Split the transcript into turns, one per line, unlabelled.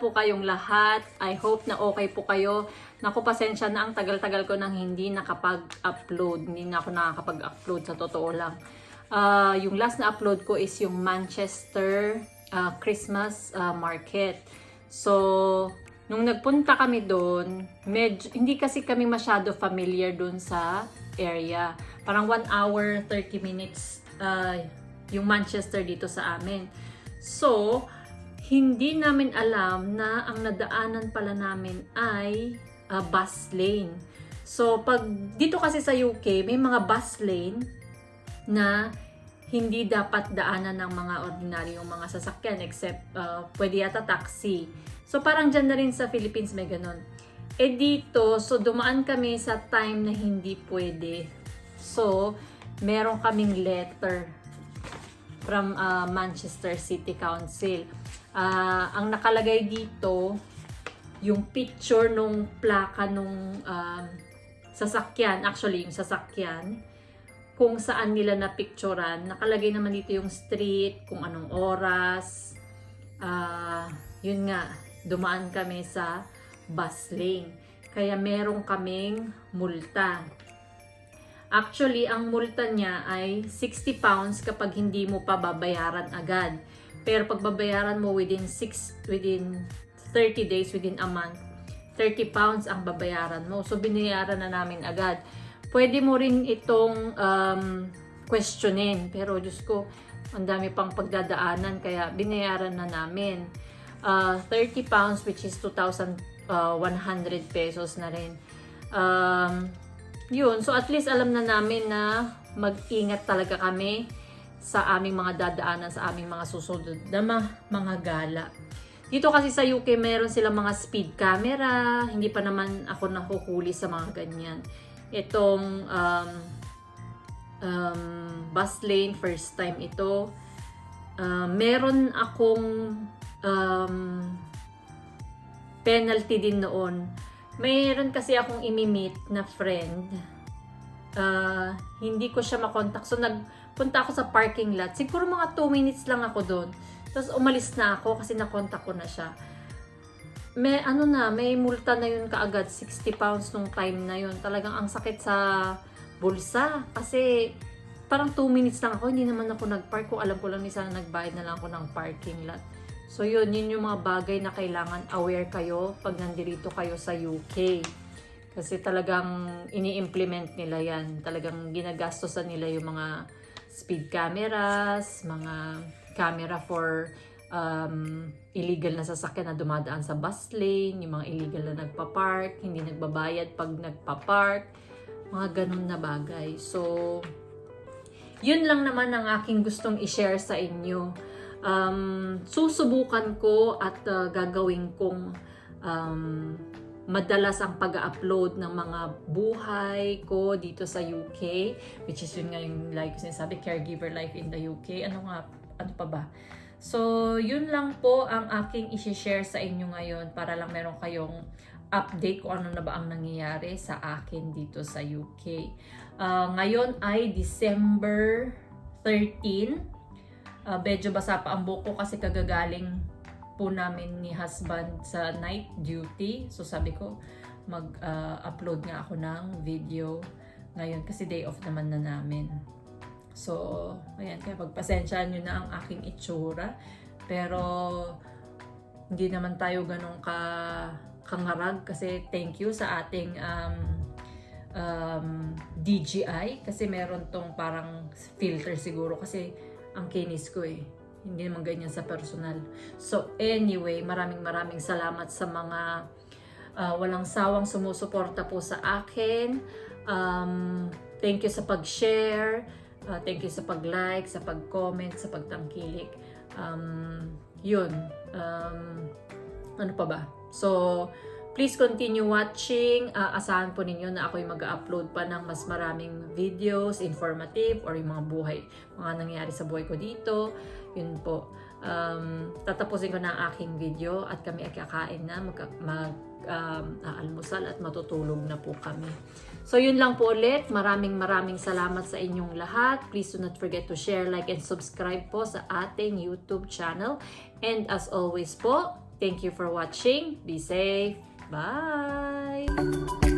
po kayong lahat. I hope na okay po kayo. Naku, pasensya na ang tagal-tagal ko nang hindi nakapag-upload. Hindi na ako nakakapag-upload sa totoo lang. Ah, yung last na upload ko is yung Manchester ah, Christmas ah, Market. So, nung nagpunta kami doon, medyo, hindi kasi kami masyado familiar doon sa area. Parang 1 hour, 30 minutes ah, yung Manchester dito sa amin. So, hindi namin alam na ang nadaanan pala namin ay ah, bus lane. So, pag dito kasi sa UK, may mga bus lane na hindi dapat daanan ng mga ordinaryong mga sasakyan except uh, pwede yata taxi. So parang dyan na rin sa Philippines may ganun. Eh dito, so dumaan kami sa time na hindi pwede. So, meron kaming letter from uh, Manchester City Council. Ah, ang nakalagay dito, yung picture nung plaka nung um, sasakyan, actually yung sasakyan, kung saan nila napicturan. Nakalagay naman dito yung street, kung anong oras. Ah, yun nga, dumaan kami sa bus lane. Kaya meron kaming multa. Actually, ang multa niya ay 60 pounds kapag hindi mo pa babayaran agad. Pero pag babayaran mo within 6 within 30 days within a month, 30 pounds ang babayaran mo. So binayaran na namin agad. Pwede mo rin itong um, questionin. Pero Diyos ko, ang dami pang pagdadaanan kaya binayaran na namin. Uh, 30 pounds which is 2,100 pesos na rin. Um, yun, so at least alam na namin na mag-ingat talaga kami sa aming mga dadaanan, sa aming mga susunod na mga gala. Dito kasi sa UK, meron silang mga speed camera. Hindi pa naman ako nahuhuli sa mga ganyan. Itong um, um, bus lane, first time ito. Uh, meron akong um, penalty din noon. Mayroon kasi akong imimit na friend. Uh, hindi ko siya makontak. So, nagpunta ako sa parking lot. Siguro mga 2 minutes lang ako doon. Tapos, umalis na ako kasi nakontak ko na siya. May, ano na, may multa na yun kaagad. 60 pounds nung time na yun. Talagang ang sakit sa bulsa. Kasi, parang 2 minutes lang ako. Hindi naman ako nag-park. Kung alam ko lang, sana nagbayad na lang ako ng parking lot. So yun, yun yung mga bagay na kailangan aware kayo pag nandito kayo sa UK. Kasi talagang ini-implement nila yan. Talagang ginagastosan nila yung mga speed cameras, mga camera for um, illegal na sasakyan na dumadaan sa bus lane, yung mga illegal na nagpa-park, hindi nagbabayad pag nagpa-park, mga ganun na bagay. So, yun lang naman ang aking gustong i-share sa inyo um, susubukan ko at uh, gagawin kong um, madalas ang pag-upload ng mga buhay ko dito sa UK which is yun nga yung like sinasabi caregiver life in the UK ano nga ano pa ba? So yun lang po ang aking i-share sa inyo ngayon para lang meron kayong update kung ano na ba ang nangyayari sa akin dito sa UK uh, ngayon ay December 13 uh, medyo basa pa ang buko kasi kagagaling po namin ni husband sa night duty. So sabi ko, mag-upload uh, nga ako ng video ngayon kasi day off naman na namin. So, ayan, kaya pagpasensyaan nyo na ang aking itsura. Pero, hindi naman tayo ganun ka kangarag kasi thank you sa ating um, um, DJI kasi meron tong parang filter siguro kasi ang kinis ko eh. Hindi naman ganyan sa personal. So anyway, maraming maraming salamat sa mga uh, walang sawang sumusuporta po sa akin. Um, thank you sa pag-share. Uh, thank you sa pag-like, sa pag-comment, sa pagtangkilik. Um, yun. Um, ano pa ba? So, Please continue watching. Uh, asahan po ninyo na ako'y mag-upload pa ng mas maraming videos, informative, or yung mga buhay, mga nangyayari sa buhay ko dito. Yun po. Um, tatapusin ko na ang aking video at kami ay kakain na, mag, mag um, aalmusal at matutulog na po kami. So yun lang po ulit. Maraming maraming salamat sa inyong lahat. Please do not forget to share, like, and subscribe po sa ating YouTube channel. And as always po, Thank you for watching. Be safe. Bye!